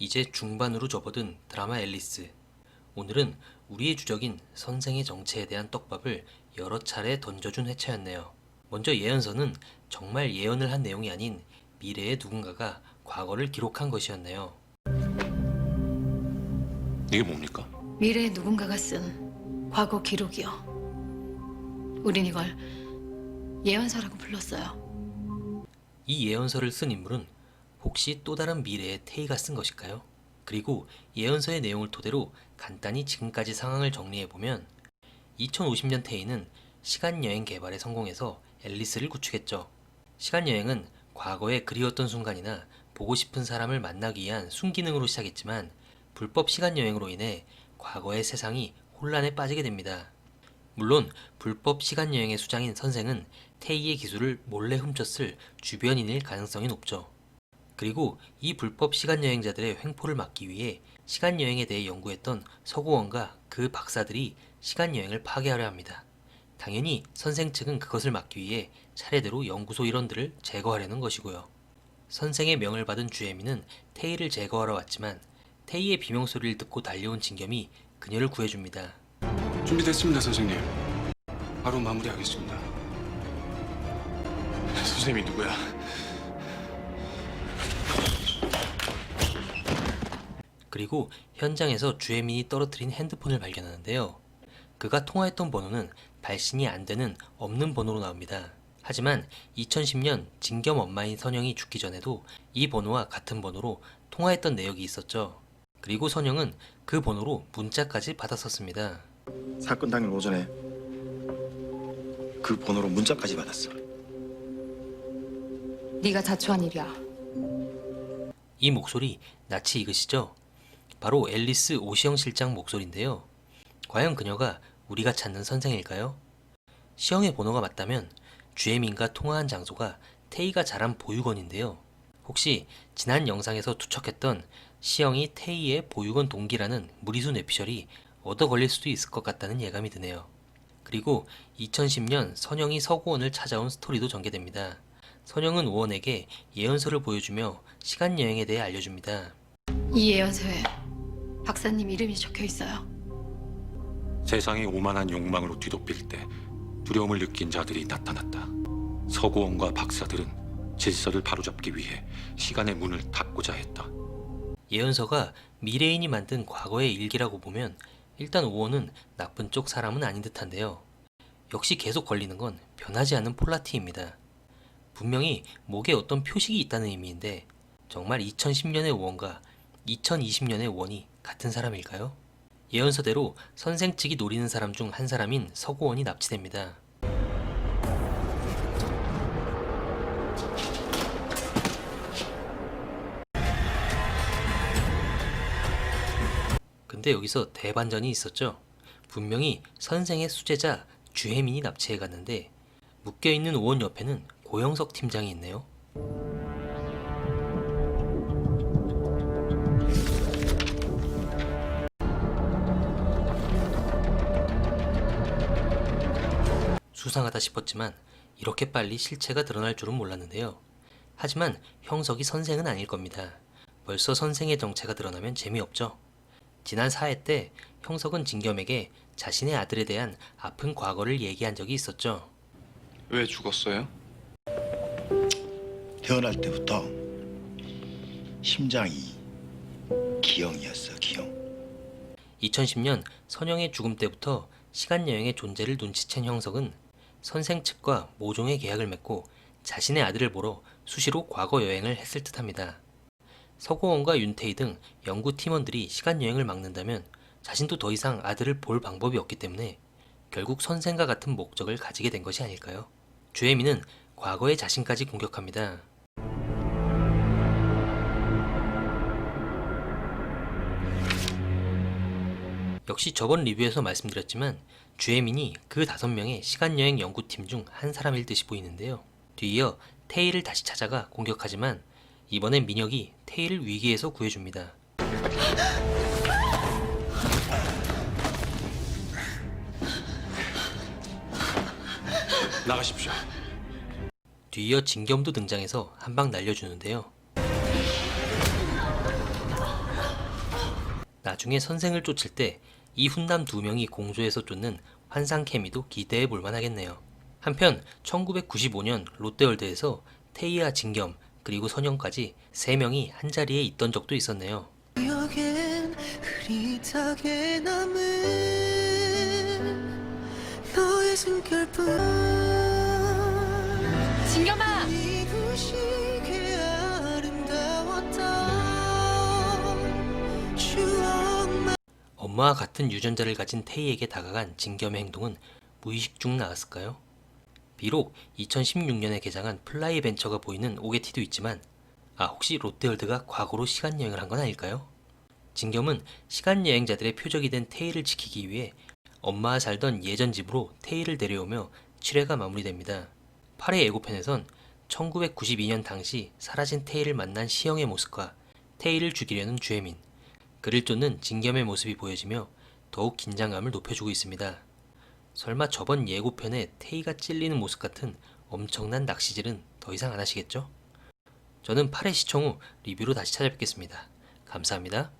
이제 중반으로 접어든 드라마 앨리스. 오늘은 우리의 주적인 선생의 정체에 대한 떡밥을 여러 차례 던져준 회차였네요. 먼저 예언서는 정말 예언을 한 내용이 아닌 미래의 누군가가 과거를 기록한 것이었네요. 이게 뭡니까? 미래의 누군가가 쓴 과거 기록이요. 우린 이걸 예언서라고 불렀어요. 이 예언서를 쓴 인물은 혹시 또 다른 미래의 테이가 쓴 것일까요? 그리고 예언서의 내용을 토대로 간단히 지금까지 상황을 정리해보면 2050년 테이는 시간여행 개발에 성공해서 앨리스를 구축했죠. 시간여행은 과거에 그리웠던 순간이나 보고 싶은 사람을 만나기 위한 순기능으로 시작했지만 불법 시간여행으로 인해 과거의 세상이 혼란에 빠지게 됩니다. 물론 불법 시간여행의 수장인 선생은 테이의 기술을 몰래 훔쳤을 주변인일 가능성이 높죠. 그리고 이 불법 시간여행자들의 횡포를 막기 위해 시간여행에 대해 연구했던 서구원과 그 박사들이 시간여행을 파괴하려 합니다. 당연히 선생 측은 그것을 막기 위해 차례대로 연구소 일원들을 제거하려는 것이고요. 선생의 명을 받은 주혜미는 테이를 제거하러 왔지만 테이의 비명소리를 듣고 달려온 진겸이 그녀를 구해줍니다. 준비됐습니다, 선생님. 바로 마무리하겠습니다. 선생님이 누구야? 그리고 현장에서 주혜민이 떨어뜨린 핸드폰을 발견하는데요. 그가 통화했던 번호는 발신이 안 되는 없는 번호로 나옵니다. 하지만 2010년 진겸 엄마인 선영이 죽기 전에도 이 번호와 같은 번호로 통화했던 내역이 있었죠. 그리고 선영은 그 번호로 문자까지 받았었습니다. 사건 당일 오전에 그 번호로 문자까지 받았어. 네가 자초한 일이야. 이 목소리 낯이 익으시죠? 바로 앨리스 오시영 실장 목소리인데요. 과연 그녀가 우리가 찾는 선생일까요? 시영의 번호가 맞다면 주혜민과 통화한 장소가 태희가 자란 보육원인데요. 혹시 지난 영상에서 투척했던 시영이 태희의 보육원 동기라는 무리수 뇌피셜이 얻어 걸릴 수도 있을 것 같다는 예감이 드네요. 그리고 2010년 선영이 서구원을 찾아온 스토리도 전개됩니다. 선영은 우원에게 예언서를 보여주며 시간 여행에 대해 알려줍니다. 이 예언서에 박사님 이름이 적혀 있어요. 세상이 오만한 욕망으로 뒤덮일 때 두려움을 느낀 자들이 나타났다. 서구원과 박사들은 질서를 바로잡기 위해 시간의 문을 닫고자 했다. 예언서가 미래인이 만든 과거의 일기라고 보면 일단 우원은 나쁜 쪽 사람은 아닌 듯한데요. 역시 계속 걸리는 건 변하지 않는 폴라티입니다. 분명히 목에 어떤 표식이 있다는 의미인데 정말 2010년의 우원과 2020년의 우원이 같은 사람일까요? 예언서대로 선생 측이 노리는 사람 중 한 사람인 서구원이 납치됩니다. 근데 여기서 대반전이 있었죠. 분명히 선생의 수제자 주혜민이 납치해 갔는데 묶여있는 오원 옆에는 고영석 팀장이 있네요. 수상하다 싶었지만 이렇게 빨리 실체가 드러날 줄은 몰랐는데요. 하지만 형석이 선생은 아닐 겁니다. 벌써 선생의 정체가 드러나면 재미없죠. 지난 4회 때 형석은 진겸에게 자신의 아들에 대한 아픈 과거를 얘기한 적이 있었죠. 왜 죽었어요? 태어날 때부터 심장이 기형이었어, 기형. 2010년 선영의 죽음 때부터 시간 여행의 존재를 눈치챈 형석은 선생 측과 모종의 계약을 맺고 자신의 아들을 보러 수시로 과거 여행을 했을 듯합니다. 서고원과 윤태희 등 연구 팀원들이 시간 여행을 막는다면 자신도 더 이상 아들을 볼 방법이 없기 때문에 결국 선생과 같은 목적을 가지게 된 것이 아닐까요? 주혜민은 과거의 자신까지 공격합니다. 역시 저번 리뷰에서 말씀드렸지만 주혜민이 그 다섯 명의 시간여행 연구팀 중 한 사람일 듯이 보이는데요. 뒤이어 테이를 다시 찾아가 공격하지만 이번엔 민혁이 테이를 위기에서 구해줍니다. 나가십시오. 뒤이어 진겸도 등장해서 한 방 날려주는데요. 나중에 선생을 쫓을 때 이 훈남 두 명이 공조해서 쫓는 환상 케미도 기대해 볼 만하겠네요. 한편 1995년 롯데월드에서 태희와 진겸 그리고 선영까지 세 명이 한 자리에 있던 적도 있었네요. 기억엔 흐릿하게 남은 너의 숨결뿐 진겸아! 엄마와 같은 유전자를 가진 태희에게 다가간 진겸의 행동은 무의식 중 나왔을까요? 비록 2016년에 개장한 플라이 벤처가 보이는 오게티도 있지만 아 혹시 롯데월드가 과거로 시간여행을 한 건 아닐까요? 진겸은 시간여행자들의 표적이 된 태희를 지키기 위해 엄마와 살던 예전 집으로 태희를 데려오며 7회가 마무리됩니다. 8회 예고편에선 1992년 당시 사라진 태희를 만난 시영의 모습과 태희를 죽이려는 주혜민 그를 쫓는 진겸의 모습이 보여지며 더욱 긴장감을 높여주고 있습니다. 설마 저번 예고편에 태희가 찔리는 모습 같은 엄청난 낚시질은 더 이상 안 하시겠죠? 저는 8회 시청 후 리뷰로 다시 찾아뵙겠습니다. 감사합니다.